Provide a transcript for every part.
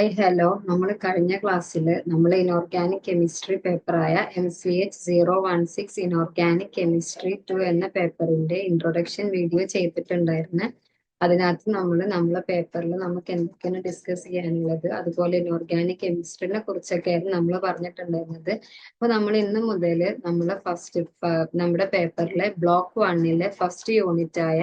Hi hello നമ്മൾ കഴിഞ്ഞ ക്ലാസ്സിൽ നമ്മൾ inorganic chemistry പേപ്പറായ M C H zero one six inorganic chemistry two എന്ന പേപ്പറിന്റെ ഇൻട്രൊഡക്ഷൻ വീഡിയോ ചെയ്തിട്ടുണ്ടായിരുന്നു. അതിനകത്ത് നമ്മൾ നമ്മളെ പേപ്പറിൽ നമുക്ക് എന്തൊക്കെയാണ് ഡിസ്കസ് ചെയ്യാനുള്ളത് അതുപോലെ ഇനോർഗാനിക് കെമിസ്ട്രിനെ കുറിച്ചൊക്കെയായിരുന്നു നമ്മൾ പറഞ്ഞിട്ടുണ്ടായിരുന്നത്. അപ്പൊ നമ്മൾ ഇന്ന് മുതൽ നമ്മളെ ഫസ്റ്റ് നമ്മുടെ പേപ്പറിലെ ബ്ലോക്ക് വണ്ണിലെ ഫസ്റ്റ് യൂണിറ്റ് ആയ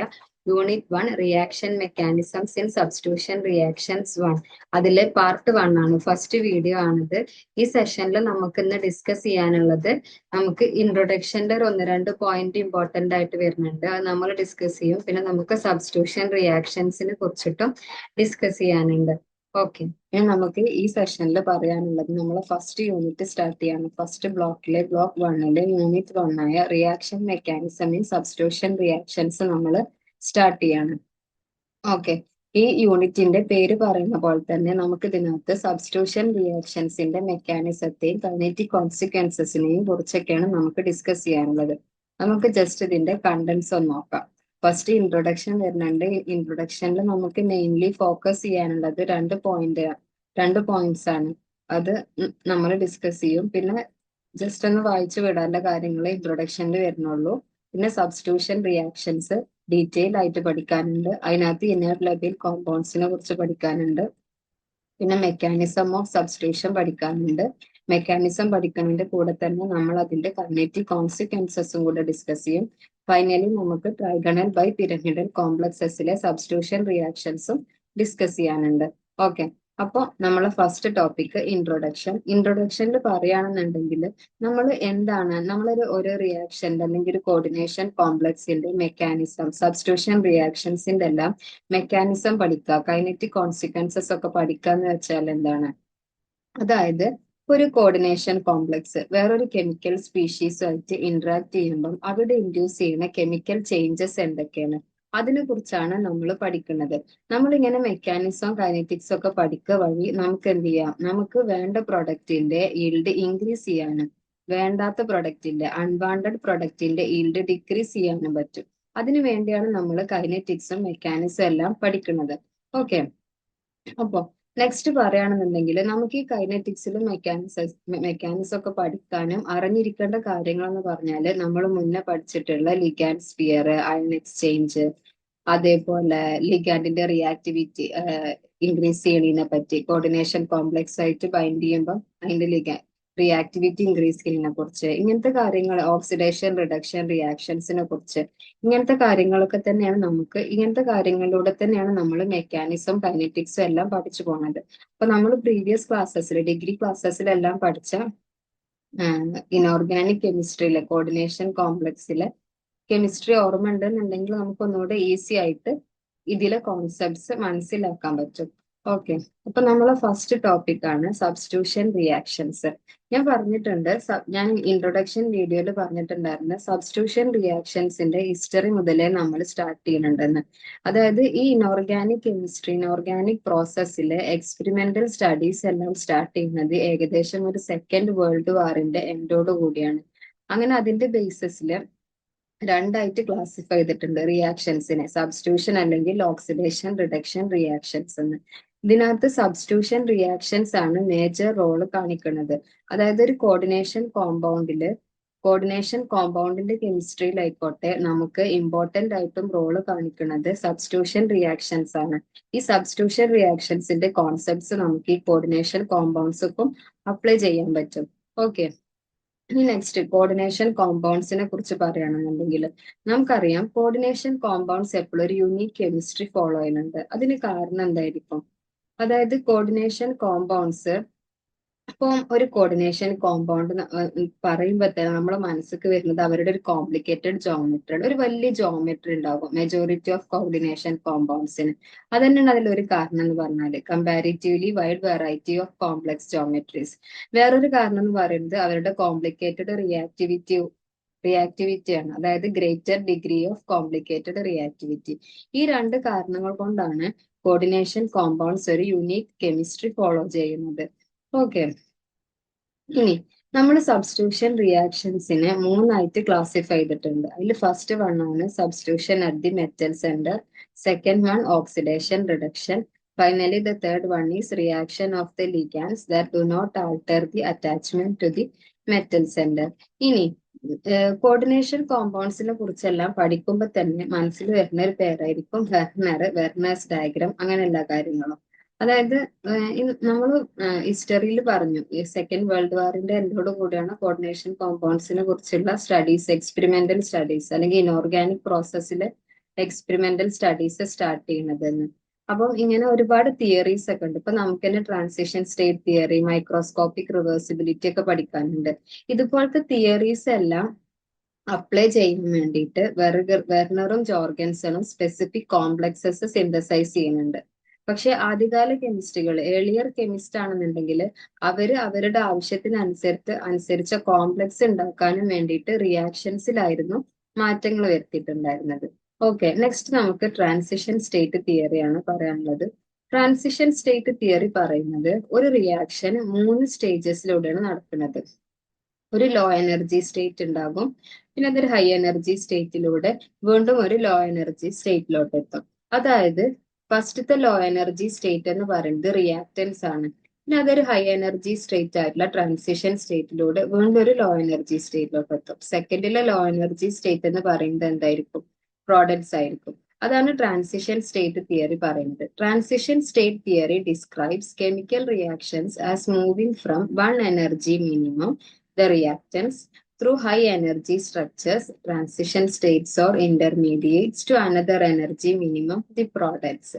unit one reaction mechanisms in substitution reactions one അതിലെ പാർട്ട് വൺ ആണ്. ഫസ്റ്റ് വീഡിയോ ആണിത്. ഈ സെഷനിൽ നമുക്ക് ഇന്ന് ഡിസ്കസ് ചെയ്യാനുള്ളത് നമുക്ക് ഇൻട്രൊഡക്ഷന്റെ ഒരു ഒന്ന് രണ്ട് പോയിന്റ് ഇമ്പോർട്ടന്റ് ആയിട്ട് വരുന്നുണ്ട്. അത് നമ്മൾ ഡിസ്കസ് ചെയ്യും. പിന്നെ നമുക്ക് സബ്സ്റ്റിറ്റ്യൂഷൻ റിയാക്ഷൻസിനെ കുറിച്ചിട്ടും ഡിസ്കസ് ചെയ്യാനുണ്ട്. ഓക്കെ നമുക്ക് ഈ സെഷനിൽ പറയാനുള്ളത് നമ്മൾ ഫസ്റ്റ് യൂണിറ്റ് സ്റ്റാർട്ട് ചെയ്യാണ്. ഫസ്റ്റ് ബ്ലോക്കിലെ ബ്ലോക്ക് വണ്ണിലെ യൂണിറ്റ് വൺ ആയ reaction mechanism in substitution reactions നമ്മൾ സ്റ്റാർട്ട് ചെയ്യാണ്. ഓക്കെ ഈ യൂണിറ്റിന്റെ പേര് പറയുന്ന പോലെ തന്നെ നമുക്ക് ഇതിനകത്ത് സബ്സ്റ്റിറ്റ്യൂഷൻ റിയാക്ഷൻസിന്റെ മെക്കാനിസത്തെയും കൈനറ്റിക് കോൺസിക്വൻസസിനെയും കുറിച്ചൊക്കെയാണ് നമുക്ക് ഡിസ്കസ് ചെയ്യാനുള്ളത്. നമുക്ക് ജസ്റ്റ് ഇതിന്റെ കണ്ടന്റ്സ് ഒന്ന് നോക്കാം. ഫസ്റ്റ് ഇൻട്രൊഡക്ഷൻ വരുന്നുണ്ട്. ഇൻട്രൊഡക്ഷനിൽ നമുക്ക് മെയിൻലി ഫോക്കസ് ചെയ്യാനുള്ളത് രണ്ട് പോയിന്റ് രണ്ട് പോയിന്റ്സ് ആണ്. അത് നമ്മൾ ഡിസ്കസ് ചെയ്യും. പിന്നെ ജസ്റ്റ് ഒന്ന് വായിച്ചു വിടാനുള്ള കാര്യങ്ങൾ ഇൻട്രൊഡക്ഷനിൽ വരുന്നുള്ളൂ. പിന്നെ സബ്സ്റ്റിറ്റ്യൂഷൻ റിയാക്ഷൻസ് ഡീറ്റെയിൽ ആയിട്ട് പഠിക്കാനുണ്ട്. അതിനകത്ത് ഇന്നർ ലെവൽ കോമ്പൗണ്ട്സിനെ കുറിച്ച് പഠിക്കാനുണ്ട്. പിന്നെ മെക്കാനിസം ഓഫ് സബ്സ്റ്റിറ്റ്യൂഷൻ പഠിക്കാനുണ്ട്. മെക്കാനിസം പഠിക്കുന്നതിന്റെ കൂടെ തന്നെ നമ്മൾ അതിന്റെ കഗ്നേറ്റീവ് കോൺസിക്വൻസസും കൂടെ ഡിസ്കസ് ചെയ്യും. ഫൈനലി നമുക്ക് ട്രൈഗണൽ ബൈ പിരമിഡൽ കോംപ്ലക്സസിലെ സബ്സ്റ്റിറ്റ്യൂഷൻ റിയാക്ഷൻസും ഡിസ്കസ് ചെയ്യാനുണ്ട്. ഓക്കെ അപ്പോൾ നമ്മളെ ഫസ്റ്റ് ടോപ്പിക് ഇൻട്രൊഡക്ഷൻ ഇൻട്രൊഡക്ഷനിൽ പറയുകയാണെന്നുണ്ടെങ്കിൽ നമ്മൾ എന്താണ് നമ്മളൊരു ഒരു റിയാക്ഷന്റെ അല്ലെങ്കിൽ ഒരു കോർഡിനേഷൻ കോംപ്ലക്സിന്റെ മെക്കാനിസം സബ്സ്റ്റിറ്റ്യൂഷൻ റിയാക്ഷൻസിന്റെ എല്ലാം മെക്കാനിസം പഠിക്കുക കൈനറ്റിക് കോൺസിക്വൻസസ് ഒക്കെ പഠിക്കുക എന്ന് വെച്ചാൽ എന്താണ്? അതായത് ഒരു കോർഡിനേഷൻ കോംപ്ലക്സ് വേറൊരു കെമിക്കൽ സ്പീഷീസുമായിട്ട് ഇന്ററാക്ട് ചെയ്യുമ്പം അവിടെ ഇൻഡ്യൂസ് ചെയ്യുന്ന കെമിക്കൽ ചേഞ്ചസ് എന്തൊക്കെയാണ്? അതിനെ കുറിച്ചാണ് നമ്മൾ പഠിക്കുന്നത്. നമ്മൾ ഇങ്ങനെ മെക്കാനിസം കൈനറ്റിക്സ് ഒക്കെ പഠിക്കുക വഴി നമുക്ക് എന്ത് ചെയ്യാം നമുക്ക് വേണ്ട പ്രൊഡക്റ്റിന്റെ ഈൽഡ് ഇൻക്രീസ് ചെയ്യാനും വേണ്ടാത്ത പ്രൊഡക്റ്റിന്റെ അൺവാണ്ടഡ് പ്രൊഡക്റ്റിന്റെ ഈൽഡ് ഡിക്രീസ് ചെയ്യാനും പറ്റും. അതിനു വേണ്ടിയാണ് നമ്മൾ കൈനറ്റിക്സും മെക്കാനിക്സും എല്ലാം പഠിക്കുന്നത്. ഓക്കെ അപ്പോ നെക്സ്റ്റ് പറയുകയാണെന്നുണ്ടെങ്കിൽ നമുക്ക് ഈ കൈനറ്റിക്സിലും മെക്കാനിക്സ് മെക്കാനിക്സ് ഒക്കെ പഠിക്കാനും അറിഞ്ഞിരിക്കേണ്ട കാര്യങ്ങൾ എന്ന് പറഞ്ഞാൽ നമ്മൾ മുന്നേ പഠിച്ചിട്ടുള്ള ലിഗാൻഡ് സ്പിയർ അയൺ എക്സ്ചേഞ്ച് അതേപോലെ ലിഗാൻഡിന്റെ റിയാക്ടിവിറ്റി ഇൻക്രീസ് ചെയ്യണതിനെ പറ്റി കോർഡിനേഷൻ കോംപ്ലക്സ് ആയിട്ട് ബൈൻഡ് ചെയ്യുമ്പോൾ അതിന്റെ ലിഗാൻ റിയാക്ടിവിറ്റി ഇൻക്രീസ് ചെയ്യുന്നതിനെ കുറിച്ച് ഇങ്ങനത്തെ കാര്യങ്ങൾ ഓക്സിഡേഷൻ റിഡക്ഷൻ റിയാക്ഷൻസിനെ കുറിച്ച് ഇങ്ങനത്തെ കാര്യങ്ങളൊക്കെ തന്നെയാണ് നമുക്ക് ഇങ്ങനത്തെ കാര്യങ്ങളിലൂടെ തന്നെയാണ് നമ്മൾ മെക്കാനിസം കൈനറ്റിക്സും എല്ലാം പഠിച്ചു പോകുന്നത് അപ്പൊ നമ്മൾ പ്രീവിയസ് ക്ലാസ്സസിൽ ഡിഗ്രി ക്ലാസ്സസിലെല്ലാം പഠിച്ച ഇനോർഗാനിക് കെമിസ്ട്രിയിലെ കോർഡിനേഷൻ കോംപ്ലക്സിലെ കെമിസ്ട്രി ഓർമ്മ ഉണ്ടെന്നുണ്ടെങ്കിൽ നമുക്ക് ഒന്നുകൂടെ ഈസി ആയിട്ട് ഇതിലെ കോൺസെപ്റ്റ്സ് മനസ്സിലാക്കാൻ പറ്റും. ഓക്കെ അപ്പൊ നമ്മളെ ഫസ്റ്റ് ടോപ്പിക് ആണ് സബ്സ്റ്റിറ്റ്യൂഷൻ റിയാക്ഷൻസ് ഞാൻ പറഞ്ഞിട്ടുണ്ട് ഞാൻ ഇൻട്രൊഡക്ഷൻ വീഡിയോയിൽ പറഞ്ഞിട്ടുണ്ടായിരുന്നു സബ്സ്റ്റിറ്റ്യൂഷൻ റിയാക്ഷൻസിന്റെ ഹിസ്റ്ററി മുതലേ നമ്മൾ സ്റ്റാർട്ട് ചെയ്യുന്നുണ്ടെന്ന്. അതായത് ഈ ഇനോർഗാനിക് കെമിസ്ട്രി ഇനോർഗാനിക് പ്രോസസ്സിലെ എക്സ്പെരിമെന്റൽ സ്റ്റഡീസ് എല്ലാം സ്റ്റാർട്ട് ചെയ്യുന്നത് ഏകദേശം ഒരു സെക്കൻഡ് വേൾഡ് വാറിന്റെ എൻഡോട് കൂടിയാണ്. അങ്ങനെ അതിന്റെ ബേസിസിൽ രണ്ടായിട്ട് ക്ലാസിഫൈ ചെയ്തിട്ടുണ്ട്. റിയാക്ഷൻസിനെ സബ്സ്റ്റിറ്റ്യൂഷൻ അല്ലെങ്കിൽ ഓക്സിഡേഷൻ റിഡക്ഷൻ റിയാക്ഷൻസ് എന്ന്. ഇതിനകത്ത് സബ്സ്റ്റിറ്റ്യൂഷൻ റിയാക്ഷൻസ് ആണ് മേജർ റോൾ കാണിക്കുന്നത്. അതായത് ഒരു കോർഡിനേഷൻ കോമ്പൗണ്ടിൽ കോർഡിനേഷൻ കോമ്പൗണ്ടിന്റെ കെമിസ്ട്രിയിലായിക്കോട്ടെ നമുക്ക് ഇമ്പോർട്ടന്റ് ആയിട്ടും റോൾ കാണിക്കുന്നത് സബ്സ്റ്റിറ്റ്യൂഷൻ റിയാക്ഷൻസ് ആണ്. ഈ സബ്സ്റ്റിറ്റ്യൂഷൻ റിയാക്ഷൻസിന്റെ കോൺസെപ്റ്റ്സ് നമുക്ക് ഈ കോർഡിനേഷൻ കോമ്പൗണ്ട്സും അപ്ലൈ ചെയ്യാൻ പറ്റും. ഓക്കെ ഇനി നെക്സ്റ്റ് കോർഡിനേഷൻ കോമ്പൗണ്ട്സിനെ കുറിച്ച് പറയുകയാണെന്നുണ്ടെങ്കിൽ നമുക്കറിയാം കോർഡിനേഷൻ കോമ്പൗണ്ട്സ് എപ്പോഴും ഒരു യുണീക് കെമിസ്ട്രി ഫോളോ ചെയ്യുന്നുണ്ട്. അതിന് കാരണം എന്തായിരിക്കും? അതായത് കോർഡിനേഷൻ കോമ്പൗണ്ട്സ് ഇപ്പം ഒരു കോർഡിനേഷൻ കോമ്പൗണ്ട് പറയുമ്പോൾ തന്നെ നമ്മുടെ മനസ്സിക്ക് വരുന്നത് അവരുടെ ഒരു കോംപ്ലിക്കേറ്റഡ് ജോമെട്രി ഒരു വലിയ ജോമെട്രി ഉണ്ടാകും. മെജോറിറ്റി ഓഫ് കോർഡിനേഷൻ കോമ്പൗണ്ട്സിന് അത് തന്നെയാണ് അതിലൊരു കാരണം എന്ന് പറഞ്ഞാൽ comparatively wide variety of complex geometries വേറൊരു കാരണം എന്ന് പറയുന്നത് അവരുടെ കോംപ്ലിക്കേറ്റഡ് റിയാക്ടിവിറ്റി റിയാക്ടിവിറ്റിയാണ് അതായത് greater degree of complicated reactivity ഈ രണ്ട് കാരണങ്ങൾ കൊണ്ടാണ് കോർഡിനേഷൻ കോമ്പൗണ്ട്സ് ഒരു യുണീക് കെമിസ്ട്രി ഫോളോ ചെയ്യുന്നത്. ഓക്കെ ഇനി നമ്മൾ സബ്സ്റ്റിറ്റ്യൂഷൻ റിയാക്ഷൻസിനെ മൂന്നായിട്ട് ക്ലാസിഫൈ ചെയ്തിട്ടുണ്ട്. അതിൽ ഫസ്റ്റ് വൺ ആണ് substitution at the metal centre second one oxidation reduction finally the third one is reaction of the ligands that do not alter the attachment to the metal centre ഇനി coordination കോമ്പൗണ്ട്സിനെ കുറിച്ചെല്ലാം പഠിക്കുമ്പോൾ തന്നെ മനസ്സിൽ വരുന്ന ഒരു പേരായിരിക്കും വെർണർ വെർണേഴ്സ് ഡയഗ്രാം അങ്ങനെ എല്ലാ കാര്യങ്ങളും. അതായത് നമ്മൾ ഹിസ്റ്ററിയിൽ പറഞ്ഞു. ഈ സെക്കൻഡ് വേൾഡ് വാറിന്റെ എന്തോട് കൂടിയാണ് കോർഡിനേഷൻ കോമ്പൗണ്ട്സിനെ കുറിച്ചുള്ള സ്റ്റഡീസ് എക്സ്പെരിമെന്റൽ സ്റ്റഡീസ് അല്ലെങ്കിൽ ഇനോർഗാനിക് പ്രോസസ്സിലെ എക്സ്പെരിമെന്റൽ സ്റ്റഡീസ് സ്റ്റാർട്ട് ചെയ്യുന്നതെന്ന് അപ്പം ഇങ്ങനെ ഒരുപാട് തിയറീസ് ഒക്കെ ഉണ്ട്. ഇപ്പൊ നമുക്ക് തന്നെ transition state theory microscopic reversibility ഒക്കെ പഠിക്കാനുണ്ട്. ഇതുപോലത്തെ തിയറീസ് എല്ലാം അപ്ലൈ ചെയ്യാൻ വേണ്ടിയിട്ട് വെർഗർ വെർണറും ജോർഗൻസണും സ്പെസിഫിക് കോംപ്ലക്സസ് സിന്തസൈസ് ചെയ്യുന്നുണ്ട്. പക്ഷെ ആദ്യകാല കെമിസ്ട്രികൾ ഏളിയർ കെമിസ്റ്റ് ആണെന്നുണ്ടെങ്കിൽ അവർ അവരുടെ ആവശ്യത്തിനനുസരിച്ച് അനുസരിച്ച കോംപ്ലക്സ് ഉണ്ടാക്കാനും വേണ്ടിയിട്ട് റിയാക്ഷൻസിലായിരുന്നു മാറ്റങ്ങൾ വരുത്തിയിട്ടുണ്ടായിരുന്നത്. ഓക്കെ നെക്സ്റ്റ് നമുക്ക് ട്രാൻസിഷൻ സ്റ്റേറ്റ് തിയറിയാണ് പറയാനുള്ളത്. ട്രാൻസിഷൻ സ്റ്റേറ്റ് തിയറി പറയുന്നത് ഒരു റിയാക്ഷൻ മൂന്ന് സ്റ്റേജസിലൂടെയാണ് നടക്കുന്നത്. ഒരു ലോ എനർജി സ്റ്റേറ്റ് ഉണ്ടാകും പിന്നെ അതൊരു ഹൈ എനർജി സ്റ്റേറ്റിലൂടെ വീണ്ടും ഒരു ലോ എനർജി സ്റ്റേറ്റിലോട്ട് എത്തും അതായത് ഫസ്റ്റത്തെ ലോ എനർജി സ്റ്റേറ്റ് എന്ന് പറയുന്നത് റിയാക്റ്റൻസ് ആണ്. പിന്നെ അതൊരു ഹൈ എനർജി സ്റ്റേറ്റ് ആയിട്ടുള്ള ട്രാൻസിഷൻ സ്റ്റേറ്റിലൂടെ വീണ്ടും ഒരു ലോ എനർജി സ്റ്റേറ്റിലോട്ട് എത്തും. സെക്കൻഡിലെ ലോ എനർജി സ്റ്റേറ്റ് എന്ന് പറയുന്നത് എന്തായിരിക്കും? പ്രോഡക്ട്സ് ആയിരിക്കും. അതാണ് ട്രാൻസിഷൻ സ്റ്റേറ്റ് തിയറി പറയുന്നത്. Transition state theory describes chemical reactions as moving from one energy minimum the reactants through high energy structures, transition states or intermediates to another energy minimum, the products.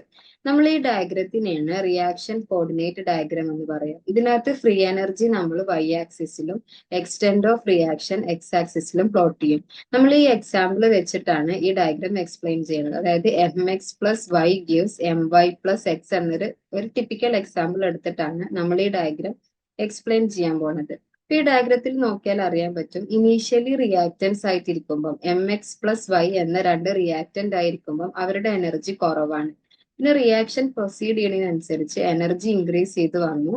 നമ്മൾ ഈ ഡയഗ്രത്തിനെയാണ് reaction coordinate diagram എന്ന് പറയാം. ഇതിനകത്ത് free energy നമ്മൾ Y ആക്സിസിലും extent of reaction X ആക്സിസിലും plot ചെയ്യും. നമ്മൾ ഈ എക്സാമ്പിൾ വെച്ചിട്ടാണ് ഈ ഡയഗ്രാം എക്സ്പ്ലെയിൻ ചെയ്യുന്നത്. അതായത് M X plus Y gives M Y plus X എന്നൊരു ഒരു ടിപ്പിക്കൽ എക്സാമ്പിൾ എടുത്തിട്ടാണ് നമ്മൾ ഈ ഡയഗ്രാം എക്സ്പ്ലെയിൻ ചെയ്യാൻ പോണത്. ഈ ഡയഗ്രത്തിൽ നോക്കിയാൽ അറിയാൻ പറ്റും. ഇനീഷ്യലി റിയാക്റ്റൻസ് ആയിട്ടിരിക്കുമ്പം എം എക്സ് പ്ലസ് വൈ എന്ന രണ്ട് റിയാക്റ്റന്റ് ആയിരിക്കുമ്പം അവരുടെ എനർജി കുറവാണ്. പിന്നെ റിയാക്ഷൻ പ്രൊസീഡ് ചെയ്യുന്നതിനനുസരിച്ച് എനർജി ഇൻക്രീസ് ചെയ്ത് വന്നു.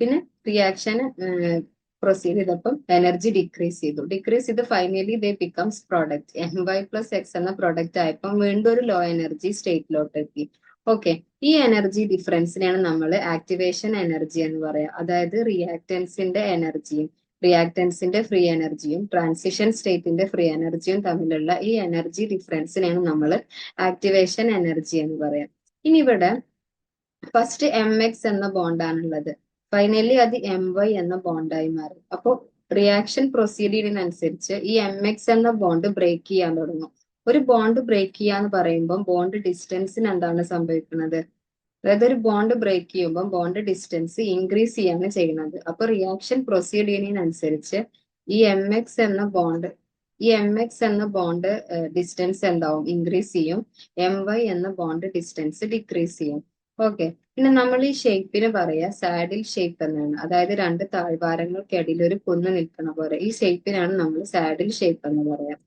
പിന്നെ റിയാക്ഷൻ പ്രൊസീഡ് ചെയ്തപ്പം എനർജി ഡിക്രീസ് ചെയ്തു. ഡിക്രീസ് ചെയ്ത് finally they becomes product M Y plus X എന്ന പ്രോഡക്റ്റ് ആയപ്പം വീണ്ടും ഒരു ലോ എനർജി സ്റ്റേറ്റിലോട്ട് എത്തി ഓക്കെ ഈ എനർജി ഡിഫറൻസിനെയാണ് നമ്മൾ ആക്ടിവേഷൻ എനർജി എന്ന് പറയാം. അതായത് റിയാക്ടൻസിന്റെ എനർജിയും റിയാക്ടൻസിന്റെ ഫ്രീ എനർജിയും ട്രാൻസിഷൻ സ്റ്റേറ്റിന്റെ ഫ്രീ എനർജിയും തമ്മിലുള്ള ഈ എനർജി ഡിഫറൻസിനെയാണ് നമ്മൾ ആക്ടിവേഷൻ എനർജി എന്ന് പറയാം. ഇനി ഇവിടെ ഫസ്റ്റ് എം എക്സ് എന്ന ബോണ്ടാണുള്ളത് ഫൈനലി അത് എം വൈ എന്ന ബോണ്ടായി മാറും. അപ്പോൾ റിയാക്ഷൻ പ്രൊസീഡിയറിനനുസരിച്ച് ഈ എം എക്സ് എന്ന ബോണ്ട് ബ്രേക്ക് ചെയ്യാൻ തുടങ്ങും. ഒരു ബോണ്ട് ബ്രേക്ക് ചെയ്യാന്ന് പറയുമ്പോൾ ബോണ്ട് ഡിസ്റ്റൻസിന് എന്താണ് സംഭവിക്കുന്നത്? അതായത് ഒരു ബോണ്ട് ബ്രേക്ക് ചെയ്യുമ്പോൾ ബോണ്ട് ഡിസ്റ്റൻസ് ഇൻക്രീസ് ചെയ്യാണ് ചെയ്യുന്നത്. അപ്പൊ റിയാക്ഷൻ പ്രൊസീഡ് ചെയ്യുന്നതിനനുസരിച്ച് ഈ എം എക്സ് എന്ന ബോണ്ട് ഈ എം എക്സ് എന്ന ബോണ്ട് ഡിസ്റ്റൻസ് എന്താവും? ഇൻക്രീസ് ചെയ്യും. എം വൈ എന്ന ബോണ്ട് ഡിസ്റ്റൻസ് ഡിക്രീസ് ചെയ്യും. ഓക്കെ. പിന്നെ നമ്മൾ ഈ ഷേപ്പിന് പറയാ സാഡിൽ ഷേപ്പ് എന്നാണ്. അതായത് രണ്ട് താഴ്വാരങ്ങൾക്കിടയിൽ ഒരു കുന്ന് നിൽക്കുന്ന പോലെ. ഈ ഷേപ്പിനാണ് നമ്മൾ സാഡിൽ ഷേപ്പ് എന്ന് പറയാം.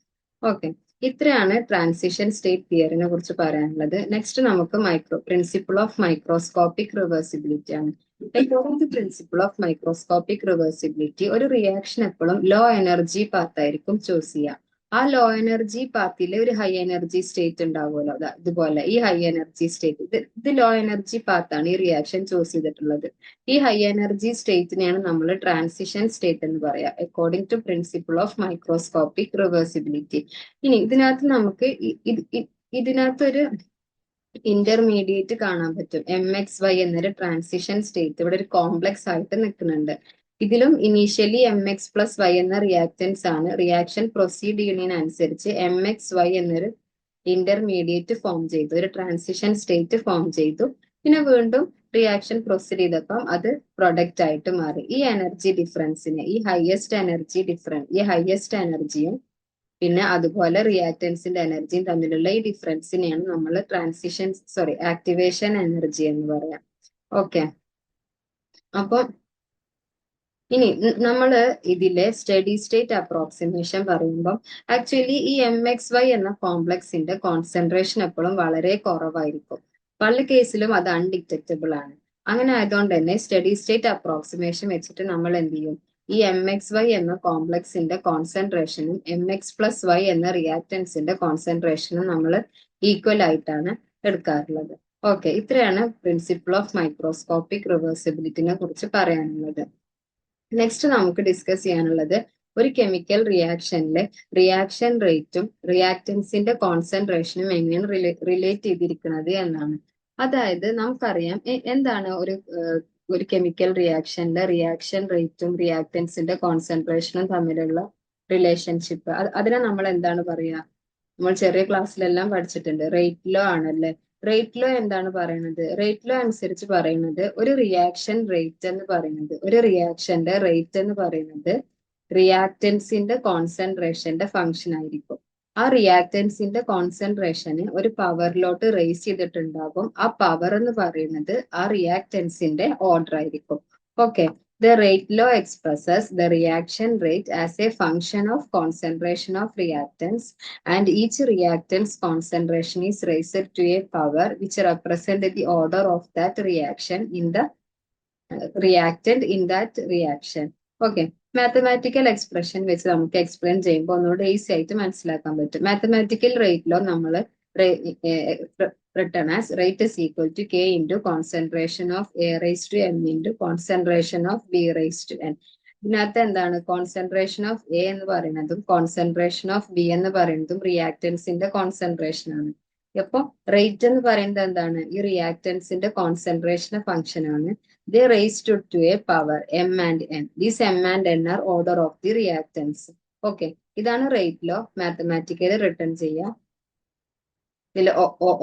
ഓക്കെ. ഇത്രയാണ് ട്രാൻസിഷൻ സ്റ്റേറ്റ് തിയറിനെ കുറിച്ച് പറയാനുള്ളത്. നെക്സ്റ്റ് നമുക്ക് micro principle of microscopic reversibility ആണ്. According to principle of microscopic reversibility ഒരു റിയാക്ഷൻ എപ്പോഴും ലോ എനർജി പാത്ത് ആയിരിക്കും ചൂസ് ചെയ്യുക ആ ലോ എനർജി പാത്തിൽ ഒരു ഹൈ എനർജി സ്റ്റേറ്റ് ഉണ്ടാവുമല്ലോ. അതാ ഇതുപോലെ ഈ ഹൈ എനർജി സ്റ്റേറ്റ് ഇത് ഇത് ലോ എനർജി പാത്താണ് ഈ റിയാക്ഷൻ ചൂസ് ചെയ്തിട്ടുള്ളത്. ഈ ഹൈ എനർജി സ്റ്റേറ്റിനെയാണ് നമ്മൾ ട്രാൻസിഷൻ സ്റ്റേറ്റ് എന്ന് പറയാം. According to principle of microscopic reversibility ഇനി ഇതിനകത്ത് നമുക്ക് ഇതിനകത്തൊരു ഇന്റർമീഡിയറ്റ് കാണാൻ പറ്റും. എം എക്സ് വൈ എന്നൊരു ട്രാൻസിഷൻ സ്റ്റേറ്റ് ഇവിടെ ഒരു കോംപ്ലക്സ് ആയിട്ട് നിൽക്കുന്നുണ്ട്. ഇതിലും initially M X plus Y എന്ന റിയാക്റ്റൻസ് ആണ്. റിയാക്ഷൻ പ്രൊസീഡ് ചെയ്യുന്നതിനനുസരിച്ച് എം എക്സ് വൈ എന്നൊരു ഇന്റർമീഡിയറ്റ് ഫോം ചെയ്തു. ഒരു ട്രാൻസിഷൻ സ്റ്റേറ്റ് ഫോം ചെയ്തു. പിന്നെ വീണ്ടും റിയാക്ഷൻ പ്രൊസീഡ് ചെയ്തപ്പം അത് പ്രൊഡക്റ്റ് ആയിട്ട് മാറി. ഈ എനർജി ഡിഫറൻസിനെ ഈ ഹയസ്റ്റ് എനർജി ഡിഫറൻ ഈ ഹയസ്റ്റ് എനർജിയും പിന്നെ അതുപോലെ റിയാക്റ്റൻസിന്റെ എനർജിയും തമ്മിലുള്ള ഈ ഡിഫറൻസിനെയാണ് നമ്മൾ ട്രാൻസിഷൻ സോറി ആക്ടിവേഷൻ എനർജി എന്ന് പറയാം. ഓക്കെ അപ്പൊ ഇനി നമ്മൾ ഇതിലെ സ്റ്റഡി സ്റ്റേറ്റ് അപ്രോക്സിമേഷൻ പറയുമ്പം ആക്ച്വലി ഈ എം എക്സ് വൈ എന്ന കോംപ്ലക്സിന്റെ കോൺസെൻട്രേഷൻ എപ്പോഴും വളരെ കുറവായിരിക്കും. പല കേസിലും അത് അൺഡിറ്റക്റ്റബിൾ ആണ്. അങ്ങനെ ആയതുകൊണ്ട് തന്നെ സ്റ്റഡി സ്റ്റേറ്റ് അപ്രോക്സിമേഷൻ വെച്ചിട്ട് നമ്മൾ എന്ത് ചെയ്യും? ഈ എം എക്സ് വൈ എന്ന കോംപ്ലക്സിന്റെ കോൺസെൻട്രേഷനും എം എക്സ് പ്ലസ് വൈ എന്ന റിയാക്റ്റൻസിന്റെ കോൺസെൻട്രേഷനും നമ്മൾ ഈക്വൽ ആയിട്ടാണ് എടുക്കാറുള്ളത്. ഓക്കെ ഇത്രയാണ് പ്രിൻസിപ്പിൾ ഓഫ് മൈക്രോസ്കോപ്പിക് റിവേഴ്സിബിലിറ്റിനെ കുറിച്ച് പറയാനുള്ളത്. നെക്സ്റ്റ് നമുക്ക് ഡിസ്കസ് ചെയ്യാനുള്ളത് ഒരു കെമിക്കൽ റിയാക്ഷനിലെ റിയാക്ഷൻ റേറ്റും റിയാക്ടൻസിന്റെ കോൺസെൻട്രേഷനും എങ്ങനെയാണ് റിലേറ്റ് ചെയ്തിരിക്കുന്നത് എന്നാണ്. അതായത് നമുക്കറിയാം എന്താണ് ഒരു ഒരു കെമിക്കൽ റിയാക്ഷനിലെ റിയാക്ഷൻ റേറ്റും റിയാക്ടൻസിന്റെ കോൺസെൻട്രേഷനും തമ്മിലുള്ള റിലേഷൻഷിപ്പ് അതിനെ നമ്മൾ എന്താണ് പറയുക നമ്മൾ ചെറിയ ക്ലാസ്സിലെല്ലാം പഠിച്ചിട്ടുണ്ട്. റേറ്റിലോ ആണല്ലേ? റേറ്റ് ലോ എന്താണ് പറയുന്നത്? റേറ്റ് ലോ അനുസരിച്ച് പറയുന്നത് ഒരു റിയാക്ഷൻ റേറ്റ് എന്ന് പറയുന്നത്. ഒരു റിയാക്ഷന്റെ റേറ്റ് എന്ന് പറയുന്നത് റിയാക്ടൻസിന്റെ കോൺസെൻട്രേഷന്റെ ഫംഗ്ഷൻ ആയിരിക്കും. ആ റിയാക്ടൻസിന്റെ കോൺസെൻട്രേഷന് ഒരു പവറിലോട്ട് റേസ് ചെയ്തിട്ടുണ്ടാകും. ആ പവർ എന്ന് പറയുന്നത് ആ റിയാക്ടൻസിന്റെ ഓർഡർ ആയിരിക്കും. Okay The rate law expresses the reaction rate as a function of concentration of reactants and each reactant's concentration is raised to a power which represent the order of that reaction in the uh, reactant in that reaction. Okay. Mathematical expression വെച്ച് നമുക്ക് explain ചെയ്യുമ്പോൾ ഒന്നുകൂടെ easy ആയിട്ട് മനസ്സിലാക്കാൻ പറ്റും mathematical റേറ്റിലോ നമ്മൾ written as rate is equal to k into concentration of a raised to m into concentration of b raised to n. ഇതിനകത്ത് എന്താണ്? കോൺസെൻട്രേഷൻ ഓഫ് എ എന്ന് പറയുന്നതും കോൺസെൻട്രേഷൻ ഓഫ് ബി എന്ന് പറയുന്നതും റിയാക്ടൻസിന്റെ കോൺസെൻട്രേഷൻ ആണ്. അപ്പോൾ റേറ്റ് എന്ന് പറയുന്നത് എന്താണ്? ഈ റിയാക്ടൻസിന്റെ കോൺസെൻട്രേഷൻ ഫംഗ്ഷൻ ആണ്. The raise to to a power M and N these M and N are order of the reactants okay ഇതാണ് റേറ്റ് ലോ മാത്തമാറ്റിക്കലി റിട്ടേൺ ചെയ്യുക ഇതിൽ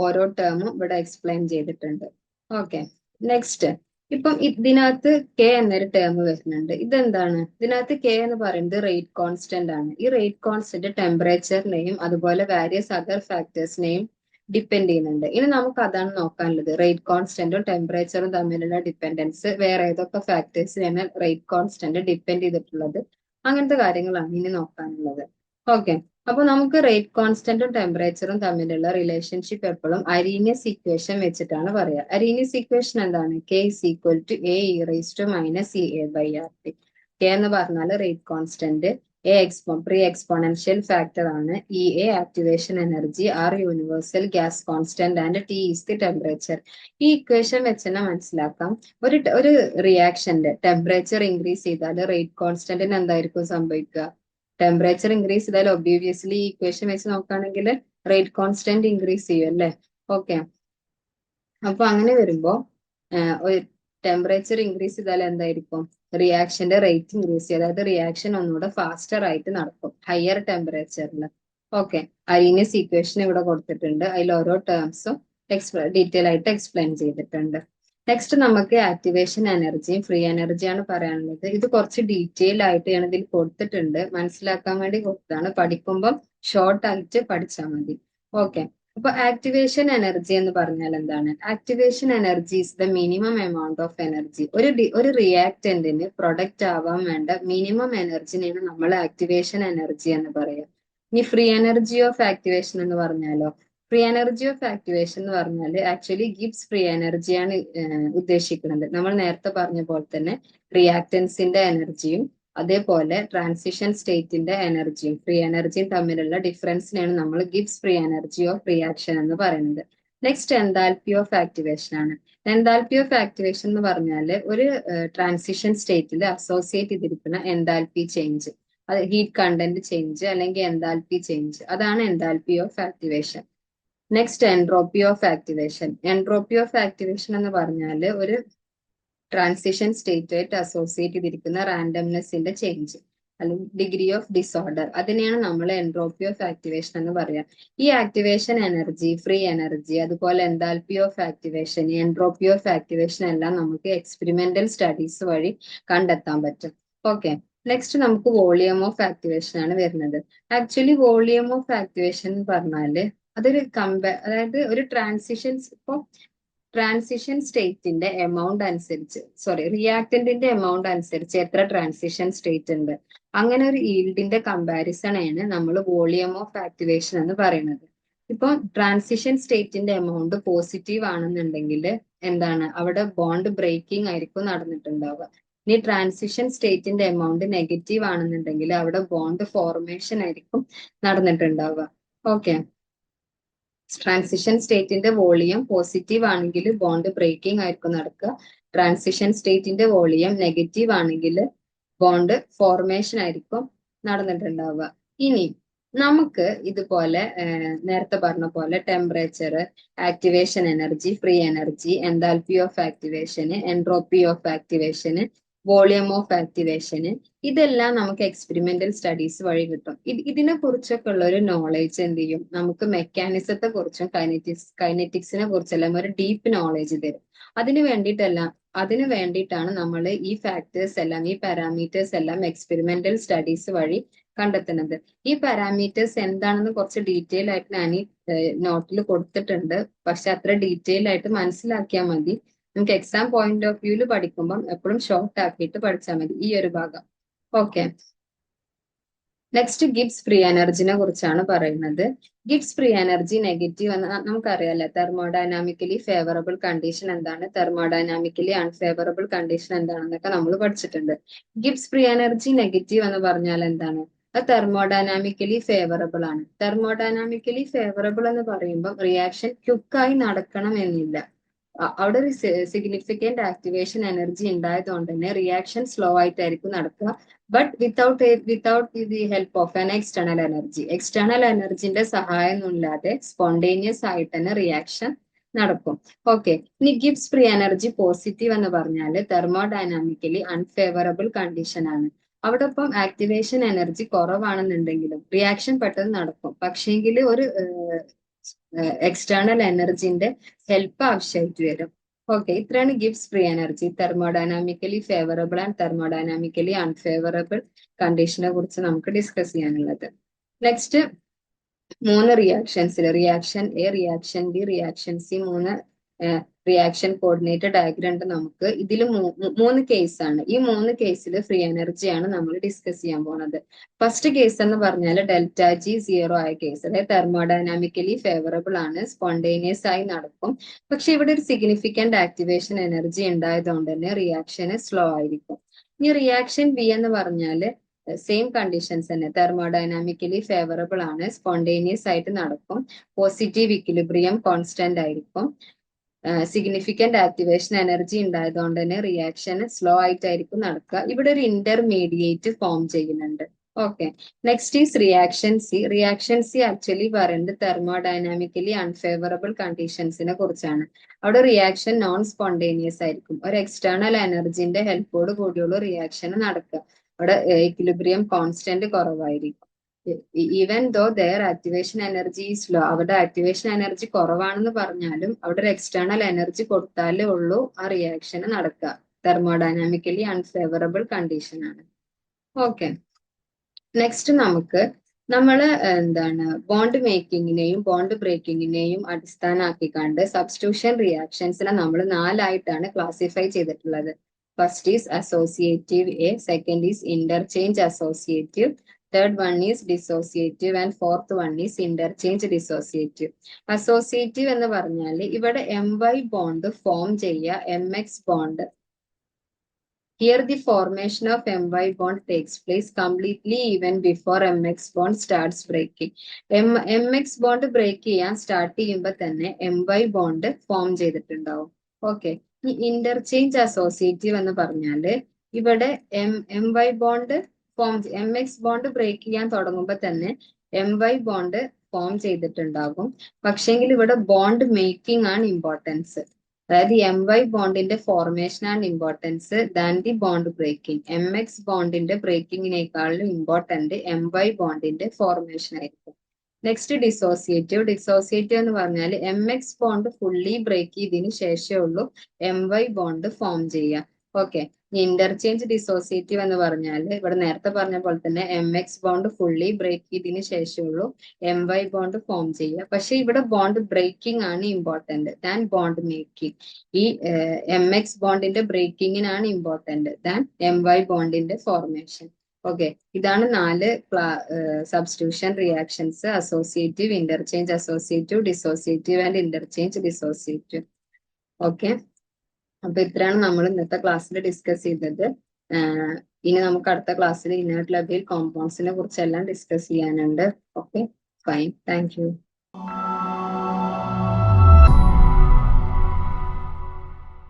ഓരോ ടേമും ഇവിടെ എക്സ്പ്ലെയിൻ ചെയ്തിട്ടുണ്ട്. ഓക്കെ നെക്സ്റ്റ് ഇപ്പം ഇതിനകത്ത് കെ എന്നൊരു ടേം വരുന്നുണ്ട്. ഇതെന്താണ്? ഇതിനകത്ത് കെ എന്ന് പറയുന്നത് റേറ്റ് കോൺസ്റ്റന്റ് ആണ്. ഈ റേറ്റ് കോൺസ്റ്റന്റ് ടെമ്പറേച്ചറിനെയും അതുപോലെ വാരിയസ് അതർ ഫാക്ടേഴ്സിനെയും ഡിപ്പെൻഡ് ചെയ്യുന്നുണ്ട്. ഇനി നമുക്ക് അതാണ് നോക്കാനുള്ളത്. റേറ്റ് കോൺസ്റ്റന്റും ടെമ്പറേച്ചറും തമ്മിലുള്ള ഡിപ്പെൻഡൻസ് വേറെ ഏതൊക്കെ ഫാക്ടേഴ്സിനെയാണ് റേറ്റ് കോൺസ്റ്റന്റ് ഡിപ്പെൻഡ് ചെയ്തിട്ടുള്ളത്? അങ്ങനത്തെ കാര്യങ്ങളാണ് ഇനി നോക്കാനുള്ളത്. ഓക്കെ അപ്പൊ നമുക്ക് റേറ്റ് കോൺസ്റ്റന്റും ടെമ്പറേച്ചറും തമ്മിലുള്ള റിലേഷൻഷിപ്പ് എപ്പോഴും അരീനിയസ് ഇക്വേഷൻ വെച്ചിട്ടാണ് പറയുക അരീനിയസ് ഇക്വേഷൻ എന്താണ്? K is equal to A E raise to minus E A by R T K എന്ന് പറഞ്ഞാൽ rate constant A expo pre exponential factor ആണ്. E A activation energy R universal gas constant and T is the temperature ഈ equation വെച്ച് തന്നെ മനസ്സിലാക്കാം. ഒരു ഒരു റിയാക്ഷന്റെ ടെമ്പറേച്ചർ ഇൻക്രീസ് ചെയ്താൽ റേറ്റ് കോൺസ്റ്റന്റിന് എന്തായിരിക്കും സംഭവിക്കുക? ടെമ്പറേച്ചർ ഇൻക്രീസ് ചെയ്താൽ ഒബ്വിയസ്ലി ഈ ഇക്വേഷൻ വെച്ച് നോക്കുകയാണെങ്കിൽ റേറ്റ് കോൺസ്റ്റന്റ് ഇൻക്രീസ് ചെയ്യും അല്ലേ? ഓക്കെ അപ്പൊ അങ്ങനെ വരുമ്പോ ടെമ്പറേച്ചർ ഇൻക്രീസ് ചെയ്താൽ എന്തായിരിക്കും? റിയാക്ഷന്റെ റേറ്റ് ഇൻക്രീസ് ചെയ്യും. അതായത് റിയാക്ഷൻ ഒന്നുകൂടെ ഫാസ്റ്റർ ആയിട്ട് നടക്കും. ഹയർ ടെമ്പറേച്ചറിൽ ഓക്കെ അരീനിയസ് ഇക്വേഷൻ ഇവിടെ കൊടുത്തിട്ടുണ്ട്. അതിൽ ഓരോ ടേംസും എക്സ്പ്ല ഡീറ്റെയിൽ ആയിട്ട് എക്സ്പ്ലെയിൻ ചെയ്തിട്ടുണ്ട്. നെക്സ്റ്റ് നമുക്ക് ആക്ടിവേഷൻ എനർജിയും ഫ്രീ എനർജിയാണ് പറയാനുള്ളത്. ഇത് കുറച്ച് ഡീറ്റെയിൽ ആയിട്ട് ഞാൻ ഇതിൽ കൊടുത്തിട്ടുണ്ട്. മനസ്സിലാക്കാൻ വേണ്ടി കൊടുത്തതാണ്. പഠിക്കുമ്പം ഷോർട്ട് ആയിട്ട് പഠിച്ചാൽ മതി. ഓക്കെ അപ്പൊ ആക്ടിവേഷൻ എനർജി എന്ന് പറഞ്ഞാൽ എന്താണ്? Activation energy is the minimum amount of energy ഒരു ഒരു റിയാക്ടന്റിന് പ്രൊഡക്റ്റ് ആവാൻ വേണ്ട മിനിമം എനർജിനെയാണ് നമ്മൾ ആക്ടിവേഷൻ എനർജി എന്ന് പറയുക. ഇനി ഫ്രീ എനർജി ഓഫ് ആക്ടിവേഷൻ എന്ന് പറഞ്ഞാലോ? ഫ്രീ എനർജി ഓഫ് ആക്ടിവേഷൻ എന്ന് പറഞ്ഞാൽ ആക്ച്വലി ഗിബ്സ് ഫ്രീ എനർജിയാണ് ഉദ്ദേശിക്കുന്നത്. നമ്മൾ നേരത്തെ പറഞ്ഞ പോലെ തന്നെ റിയാക്ടൻസിന്റെ എനർജിയും അതേപോലെ ട്രാൻസിഷൻ സ്റ്റേറ്റിന്റെ എനർജിയും ഫ്രീ എനർജിയും തമ്മിലുള്ള ഡിഫറൻസിനെയാണ് നമ്മൾ Gibbs free energy of reaction എന്ന് പറയുന്നത്. നെക്സ്റ്റ് എൻതാൽപി ഓഫ് ആക്ടിവേഷൻ ആണ്. എൻതാൽപി ഓഫ് ആക്ടിവേഷൻ എന്ന് പറഞ്ഞാൽ ഒരു ട്രാൻസിഷൻ സ്റ്റേറ്റിൽ അസോസിയേറ്റ് ചെയ്തിരിക്കുന്ന എൻതാൽപി ചേഞ്ച് അത് ഹീറ്റ് കണ്ടന്റ് ചേഞ്ച് അല്ലെങ്കിൽ എൻതാൽപി ചേഞ്ച് അതാണ് enthalpy of activation next entropy of activation entropy of activation എന്ന് പറഞ്ഞാൽ ഒരു ട്രാൻസിഷൻ സ്റ്റേറ്റ് ആയിട്ട് അസോസിയേറ്റ് ചെയ്തിരിക്കുന്ന റാൻഡംനെസിന്റെ ചേഞ്ച് അല്ലെങ്കിൽ ഡിഗ്രി ഓഫ് ഡിസോർഡർ അതിനെയാണ് നമ്മൾ എൻട്രോപ്പി ഓഫ് ആക്ടിവേഷൻ എന്ന് പറയാം. ഈ ആക്ടിവേഷൻ എനർജി ഫ്രീ എനർജി അതുപോലെ enthalpy of activation entropy of activation എല്ലാം നമുക്ക് എക്സ്പെരിമെന്റൽ സ്റ്റഡീസ് വഴി കണ്ടെത്താൻ പറ്റും. ഓക്കെ നെക്സ്റ്റ് നമുക്ക് വോളിയം ഓഫ് ആക്ടിവേഷൻ ആണ് വരുന്നത്. ആക്ച്വലി വോളിയം ഓഫ് ആക്ടിവേഷൻ എന്ന് പറഞ്ഞാൽ അതൊരു കമ്പ അതായത് ഒരു ട്രാൻസിഷൻ ഇപ്പൊ ട്രാൻസിഷൻ സ്റ്റേറ്റിന്റെ എമൗണ്ട് അനുസരിച്ച് സോറി റിയാക്ടന്റിന്റെ എമൗണ്ട് അനുസരിച്ച് എത്ര ട്രാൻസിഷൻ സ്റ്റേറ്റ് ഉണ്ട്. അങ്ങനെ ഒരു ഈൽഡിന്റെ കമ്പാരിസൺ ആണ് നമ്മൾ വോളിയം ഓഫ് ആക്ടിവേഷൻ എന്ന് പറയുന്നത്. ഇപ്പൊ ട്രാൻസിഷൻ സ്റ്റേറ്റിന്റെ എമൗണ്ട് പോസിറ്റീവ് ആണെന്നുണ്ടെങ്കിൽ എന്താണ്? അവിടെ ബോണ്ട് ബ്രേക്കിംഗ് ആയിരിക്കും നടന്നിട്ടുണ്ടാവുക. ഇനി ട്രാൻസിഷൻ സ്റ്റേറ്റിന്റെ എമൗണ്ട് നെഗറ്റീവ് ആണെന്നുണ്ടെങ്കിൽ അവിടെ ബോണ്ട് ഫോർമേഷൻ ആയിരിക്കും നടന്നിട്ടുണ്ടാവുക. ഓക്കെ ട്രാൻസിഷൻ സ്റ്റേറ്റിന്റെ വോളിയം പോസിറ്റീവ് ആണെങ്കിൽ ബോണ്ട് ബ്രേക്കിംഗ് ആയിരിക്കും നടക്കുക. ട്രാൻസിഷൻ സ്റ്റേറ്റിന്റെ വോളിയം നെഗറ്റീവ് ആണെങ്കിൽ ബോണ്ട് ഫോർമേഷൻ ആയിരിക്കും നടന്നിട്ടുണ്ടാവുക. ഇനി നമുക്ക് ഇതുപോലെ നേരത്തെ പറഞ്ഞ പോലെ temperature activation energy free energy enthalpy of ആക്ടിവേഷന് entropy of ആക്ടിവേഷന് വോളിയം ഓഫ് ആക്ടിവേഷന് ഇതെല്ലാം നമുക്ക് എക്സ്പെരിമെന്റൽ സ്റ്റഡീസ് വഴി കിട്ടും. ഇതിനെ കുറിച്ചൊക്കെ ഉള്ള ഒരു നോളേജ് എന്ത് ചെയ്യും? നമുക്ക് മെക്കാനിസത്തെ കുറിച്ചും കൈനറ്റിക്സ് കൈനറ്റിക്സിനെ കുറിച്ചെല്ലാം ഒരു ഡീപ്പ് നോളേജ് തരും. അതിന് വേണ്ടിയിട്ടെല്ലാം അതിന് വേണ്ടിയിട്ടാണ് നമ്മൾ ഈ ഫാക്ടേഴ്സ് എല്ലാം ഈ പാരാമീറ്റേഴ്സ് എല്ലാം എക്സ്പെരിമെന്റൽ സ്റ്റഡീസ് വഴി കണ്ടെത്തുന്നത്. ഈ പാരാമീറ്റേഴ്സ് എന്താണെന്ന് കുറച്ച് ഡീറ്റെയിൽ ആയിട്ട് ഞാൻ ഈ നോട്ടിൽ കൊടുത്തിട്ടുണ്ട്. പക്ഷെ അത്ര ഡീറ്റെയിൽ ആയിട്ട് മനസ്സിലാക്കിയാൽ മതി. നമുക്ക് എക്സാം പോയിന്റ് ഓഫ് വ്യൂൽ പഠിക്കുമ്പോൾ എപ്പോഴും ഷോർട്ട് ആക്കിയിട്ട് പഠിച്ചാൽ മതി. ഈ ഒരു ഭാഗം. ഓക്കെ നെക്സ്റ്റ് ഗിബ്സ് ഫ്രീ എനർജിനെ കുറിച്ചാണ് പറയുന്നത്. ഗിബ്സ് ഫ്രീ എനർജി നെഗറ്റീവ് എന്ന് നമുക്കറിയാലോ തെർമോഡൈനാമിക്കലി ഫേവറബിൾ കണ്ടീഷൻ എന്താണ്? തെർമോഡൈനാമിക്കലി അൺഫേവറബിൾ കണ്ടീഷൻ എന്താണെന്നൊക്കെ നമ്മൾ പഠിച്ചിട്ടുണ്ട്. ഗിബ്സ് ഫ്രീ എനർജി നെഗറ്റീവ് എന്ന് പറഞ്ഞാൽ എന്താണ്? അത് തെർമോഡൈനാമിക്കലി ഫേവറബിൾ ആണ്. തെർമോഡൈനാമിക്കലി ഫേവറബിൾ എന്ന് പറയുമ്പോൾ റിയാക്ഷൻ ക്യുക്കായി നടക്കണം എന്നില്ല. അവിടെ ഒരു സിഗ്നിഫിക്കന്റ് ആക്ടിവേഷൻ എനർജി ഉണ്ടായതുകൊണ്ട് തന്നെ റിയാക്ഷൻ സ്ലോ ആയിട്ടായിരിക്കും നടക്കുക. But without without the help of an external energy external എനർജിന്റെ സഹായം ഇല്ലാതെ സ്പോണ്ടേനിയസ് ആയിട്ട് തന്നെ റിയാക്ഷൻ നടക്കും. ഓക്കെ ഇനി ഗിബ്സ് ഫ്രീ എനർജി പോസിറ്റീവ് എന്ന് പറഞ്ഞാൽ തെർമോഡൈനാമിക്കലി അൺഫേവറബിൾ കണ്ടീഷൻ ആണ്. അവിടെ ഇപ്പം ആക്ടിവേഷൻ എനർജി കുറവാണെന്നുണ്ടെങ്കിലും റിയാക്ഷൻ പെട്ടെന്ന് നടക്കും. പക്ഷേങ്കിൽ ഒരു എക്സ്റ്റേണൽ എനർജിന്റെ ഹെൽപ്പ് ആവശ്യമായിട്ട് വരും. ഓക്കെ ഇത്രയാണ് Gibbs free energy thermodynamically favourable and thermodynamically unfavourable കണ്ടീഷനെ കുറിച്ച് നമുക്ക് ഡിസ്കസ് ചെയ്യാനുള്ളത്. നെക്സ്റ്റ് മൂന്ന് റിയാക്ഷൻസിൽ reaction A reaction B reaction C മൂന്ന് റിയാക്ഷൻ കോർഡിനേറ്റ് ഡയഗ്രം ഉണ്ട് നമുക്ക്. ഇതിൽ മൂന്ന് കേസാണ് ഈ മൂന്ന് കേസിൽ ഫ്രീ എനർജിയാണ് നമ്മൾ ഡിസ്കസ് ചെയ്യാൻ പോണത്. ഫസ്റ്റ് കേസ് എന്ന് പറഞ്ഞാൽ ഡെൽറ്റ ജി സീറോ ആയ കേസ് അതായത് തെർമോഡൈനാമിക്കലി ഫേവറബിൾ ആണ്. സ്പോണ്ടേനിയസ് ആയി നടക്കും. പക്ഷെ ഇവിടെ ഒരു സിഗ്നിഫിക്കന്റ് ആക്ടിവേഷൻ എനർജി ഉണ്ടായതുകൊണ്ട് തന്നെ റിയാക്ഷന് സ്ലോ ആയിരിക്കും. ഇനി റിയാക്ഷൻ ബി എന്ന് പറഞ്ഞാൽ സെയിം കണ്ടീഷൻസ് തന്നെ. തെർമോഡൈനാമിക്കലി ഫേവറബിൾ ആണ്. സ്പോണ്ടേനിയസ് ആയിട്ട് നടക്കും. പോസിറ്റീവ് ഇക്വിലിബ്രിയം കോൺസ്റ്റന്റ് ആയിരിക്കും. സിഗ്നിഫിക്കന്റ് ആക്ടിവേഷൻ എനർജി ഉണ്ടായതുകൊണ്ട് തന്നെ റിയാക്ഷൻ സ്ലോ ആയിട്ടായിരിക്കും നടക്കുക. ഇവിടെ ഒരു ഇന്റർമീഡിയറ്റ് ഫോം ചെയ്യുന്നുണ്ട്. Okay next is reaction C reaction C actually പറയുന്നത് തെർമോഡൈനാമിക്കലി അൺഫേവറബിൾ കണ്ടീഷൻസിനെ കുറിച്ചാണ്. അവിടെ റിയാക്ഷൻ നോൺ സ്പോണ്ടേനിയസ് ആയിരിക്കും. ഒരു എക്സ്റ്റേണൽ എനർജിന്റെ ഹെൽപ്പോട് കൂടിയുള്ള റിയാക്ഷൻ നടക്കുക. അവിടെ ഇക്വിലിബ്രിയം കോൺസ്റ്റന്റ് കുറവായിരിക്കും. Even though their activation energy is low അവിടെ ആക്ടിവേഷൻ എനർജി കുറവാണെന്ന് പറഞ്ഞാലും അവിടെ ഒരു എക്സ്റ്റേണൽ എനർജി കൊടുത്താലേ ഉള്ളൂ ആ റിയാക്ഷൻ നടക്കുക. തെർമോഡൈനാമിക്കലി അൺഫേവറബിൾ കണ്ടീഷൻ ആണ്. ഓക്കെ നെക്സ്റ്റ് നമുക്ക് നമ്മൾ എന്താണ് ബോണ്ട് മേക്കിങ്ങിനെയും ബോണ്ട് ബ്രേക്കിങ്ങിനെയും അടിസ്ഥാനമാക്കിക്കാണ്ട് സബ്സ്റ്റിറ്റ്യൂഷൻ റിയാക്ഷൻസിനെ നമ്മൾ നാലായിട്ടാണ് ക്ലാസിഫൈ ചെയ്തിട്ടുള്ളത്. First is associative A second is interchange associative third one is dissociative and fourth one is interchange dissociative associative എന്ന് പറഞ്ഞാൽ ഇവിടെ എം വൈ ബോണ്ട് ഫോം ചെയ്യുക M X bond here the Here the formation of my bond takes place completely even before mx bond starts breaking. M X bond break ചെയ്യാൻ start ചെയ്യുമ്പോൾ തന്നെ M Y bond form ചെയ്തിട്ടുണ്ടാവും. Okay interchange associative എന്ന് പറഞ്ഞാൽ ഇവിടെ M M Y bond form M X bond break ചെയ്യാൻ തുടങ്ങുമ്പോൾ തന്നെ എം വൈ ബോണ്ട് ഫോം ചെയ്തിട്ടുണ്ടാകും. പക്ഷെങ്കിൽ ഇവിടെ ബോണ്ട് മേക്കിംഗ് ആണ് ഇമ്പോർട്ടൻസ് അതായത് എം വൈ ബോണ്ടിന്റെ ഫോർമേഷൻ ആണ് importance than the bond breaking M X ബോണ്ടിന്റെ ബ്രേക്കിങ്ങിനേക്കാളും ഇമ്പോർട്ടന്റ് എം വൈ ബോണ്ടിന്റെ ഫോർമേഷൻ ആയിരിക്കും. നെക്സ്റ്റ് ഡിസോസിയേറ്റീവ് ഡിസോസിയേറ്റീവ് എന്ന് പറഞ്ഞാൽ M X bond fully break ചെയ്തതിന് ശേഷമേ ഉള്ളൂ എം വൈ ബോണ്ട് ഫോം ചെയ്യുക. ഓക്കെ ഇന്റർചേഞ്ച് ഡിസോസിയേറ്റീവ് എന്ന് പറഞ്ഞാൽ ഇവിടെ നേരത്തെ പറഞ്ഞ പോലെ തന്നെ M X bond fully break ചെയ്തതിന് ശേഷമുള്ളൂ എം വൈ ബോണ്ട് ഫോം ചെയ്യുക. പക്ഷെ ഇവിടെ ബോണ്ട് ബ്രേക്കിംഗ് ആണ് ഇമ്പോർട്ടന്റ് ദാൻ ബോണ്ട് മേക്കിംഗ് ഈ എം എക്സ് ബോണ്ടിന്റെ ബ്രേക്കിങ്ങിനാണ് ഇമ്പോർട്ടന്റ് ദാൻ എം വൈ ബോണ്ടിന്റെ ഫോർമേഷൻ ഓക്കെ ഇതാണ് നാല് substitution reactions associative interchange associative dissociative and interchange dissociative okay അപ്പൊ ഇത്രയാണ് നമ്മൾ ഇന്നത്തെ ക്ലാസ്സിൽ ഡിസ്കസ് ചെയ്തത്. ഇനി നമുക്ക് അടുത്ത ക്ലാസ്സിൽ ഇന്നേർട്ട് ലബിൽ കോമ്പൗണ്ട്സിനെ കുറിച്ചെല്ലാം ഡിസ്കസ് ചെയ്യാനുണ്ട്. Okay fine thank you